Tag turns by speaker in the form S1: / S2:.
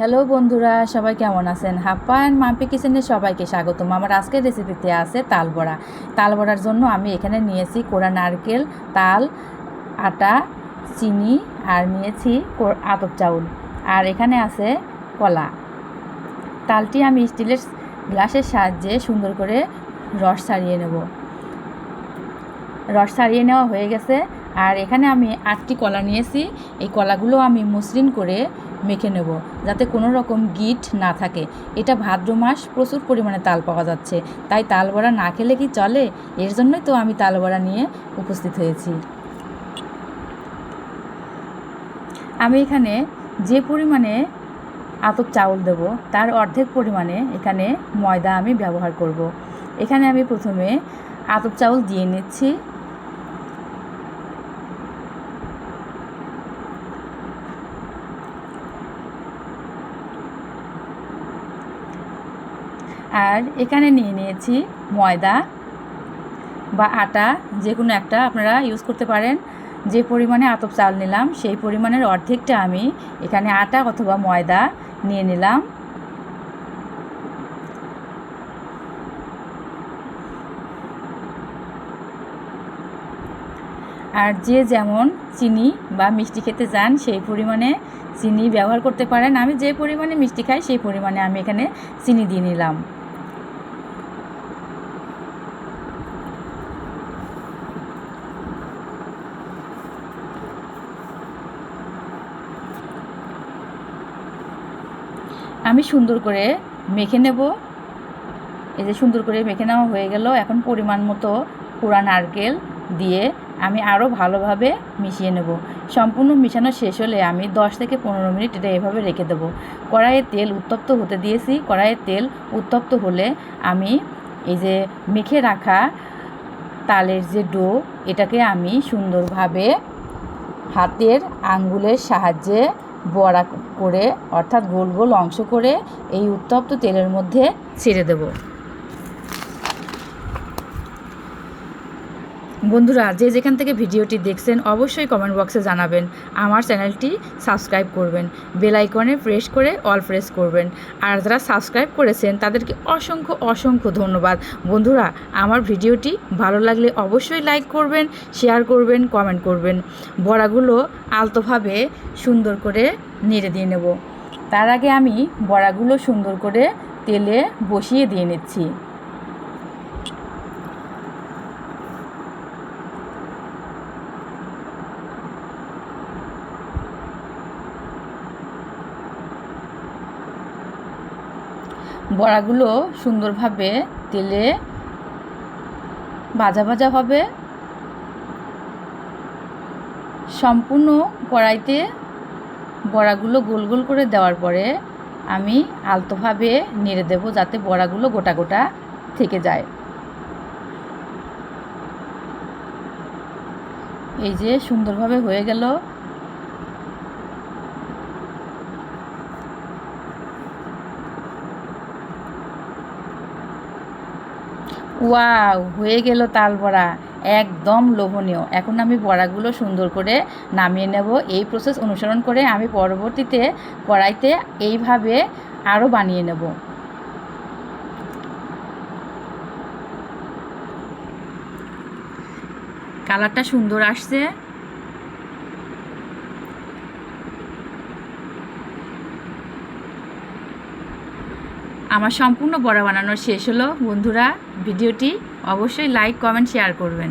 S1: Hello বন্ধুরা, সবাই কেমন আছেন? হাপ্পা অ্যান্ড মাম্পি কিচেনে সবাইকে স্বাগতম। আমার আজকের রেসিপিতে আছে তাল বড়া তাল বড়ার জন্য আমি এখানে নিয়েছি কোড়া নারকেল, তাল, আটা, চিনি, আর নিয়েছি আতপ চাউল। আর এখানে আছে কলা। তালটি আমি স্টিলের গ্লাসের সাহায্যে সুন্দর করে রস ছাড়িয়ে নেব। রস ছাড়িয়ে নেওয়া হয়ে গেছে। আর এখানে আমি আটটি কলা নিয়েছি। এই কলাগুলো আমি মসৃণ করে মেখে নেব, যাতে কোনো রকম গিট না থাকে। এটা ভাদ্র মাস প্রচুর পরিমাণে তাল পাওয়া যাচ্ছে, তাই তাল বড়া না খেলে কি চলে? এর জন্যই তো আমি তাল বড়া নিয়ে উপস্থিত হয়েছি। আমি এখানে যে পরিমাণে আতপ চাউল দেব, তার অর্ধেক পরিমাণে এখানে ময়দা আমি ব্যবহার করব। এখানে আমি প্রথমে আতপ চাউল দিয়ে নিচ্ছি। আর এখানে নিয়ে নিয়েছি ময়দা বা আটা, যে কোনো একটা আপনারা ইউজ করতে পারেন। যে পরিমাণে আতপ চাল নিলাম, সেই পরিমাণের অর্ধেকটা আমি এখানে আটা অথবা ময়দা নিয়ে নিলাম। আর যে যেমন চিনি বা মিষ্টি খেতে চান, সেই পরিমাণে চিনি ব্যবহার করতে পারেন। আমি যে পরিমাণে মিষ্টি খাই, সেই পরিমাণে আমি এখানে চিনি দিয়ে নিলাম। আমি সুন্দর করে মেখে নেব। এই যে সুন্দর করে মেখে নেওয়া হয়ে গেল। এখন পরিমাণ মতো পোড়া নারকেল দিয়ে আমি আরও ভালোভাবে মিশিয়ে নেব। সম্পূর্ণ মিশানো শেষ হলে আমি 10 থেকে পনেরো মিনিট এটা এভাবে রেখে দেবো। কড়াইয়ে তেল উত্তপ্ত হতে দিয়েছি। কড়াইয়ে তেল উত্তপ্ত হলে আমি এই যে মেখে রাখা তালের যে ডো, এটাকে আমি সুন্দরভাবে হাতের আঙ্গুলের সাহায্যে বড়া করে অর্থাৎ গোল গোল অংশ করে এই উত্তপ্ত তেলের মধ্যে ছেড়ে দেব। বন্ধুরা যে যেখান থেকে ভিডিওটি দেখছেন, অবশ্যই কমেন্ট বক্সে জানাবেন। আমার চ্যানেলটি সাবস্ক্রাইব করবেন। বেল আইকনে প্রেস করে অল প্রেস করবেন। আর যারা সাবস্ক্রাইব করেছেন, তাদেরকে অসংখ্য অসংখ্য ধন্যবাদ। বন্ধুরা, আমার ভিডিওটি ভালো লাগলে অবশ্যই লাইক করবেন শেয়ার করবেন কমেন্ট করবেন। বড়াগুলো আলতোভাবে সুন্দর করে নেড়ে দিয়ে নেব। তার আগে আমি বড়াগুলো সুন্দর করে তেলে বসিয়ে দিয়ে নিচ্ছি। বড়াগুলো সুন্দরভাবে তেলে ভাজা ভাজা হবে। সম্পূর্ণ কড়াইতে বড়াগুলো গোল গোল করে দেওয়ার পরে আমি আলতোভাবে নেড়ে দেব যাতে বড়াগুলো গোটা গোটা থেকে যায়। এই যে সুন্দরভাবে হয়ে গেল ওয়াও, হয়ে গেল তাল বড়া। একদম লোভনীয়। এখন আমি বড়াগুলো সুন্দর করে নামিয়ে নেব। এই প্রসেস অনুসরণ করে আমি পরবর্তীতে কড়াইতে এইভাবে আরও বানিয়ে নেব। কালারটা সুন্দর আসছে। আমার সম্পূর্ণ বড়া বানানো শেষ হলো। বন্ধুরা ভিডিওটি অবশ্যই লাইক কমেন্ট শেয়ার করবেন।